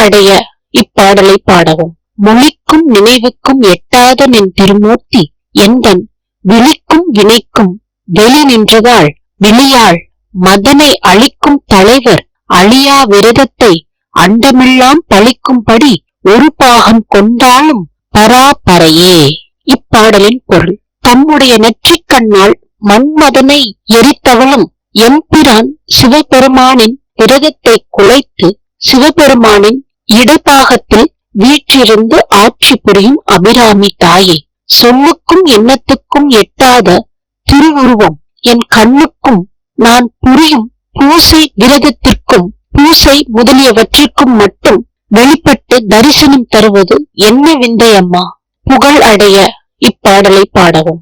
அடைய இப்பாடலை பாடவும். மொழிக்கும் நினைவுக்கும் எட்டாத நின் திருமூர்த்தி எந்தன் விழிக்கும் வினைக்கும் வெளி நின்றதாள் விழியாள் மதனை அழிக்கும் தலைவர் அழியா விரதத்தை அண்டமெல்லாம் பழிக்கும்படி ஒரு பாகம் கொண்டாலும் பராபரையே இப்பாடலின் பொருள் தம்முடைய நெற்றிக் கண்ணால் மன்மதனை எரித்தவளும் எம்பிரான் சிவபெருமானின் விரதத்தை குலைத்து சிவபெருமானின் இடைப்பாகத்தில் வீற்றிருந்து ஆட்சி புரியும் அபிராமி தாயே சொல்லுக்கும் எண்ணத்துக்கும் எட்டாத திருவுருவம் என் கண்ணுக்கும் நான் புரியும் பூசை விரதத்திற்கும் பூசை முதலியவற்றிற்கும் மட்டும் வெளிப்பட்டு தரிசனம் தருவது என்ன விந்தையம்மா? புகழ் அடைய இப்பாடலை பாடவும்.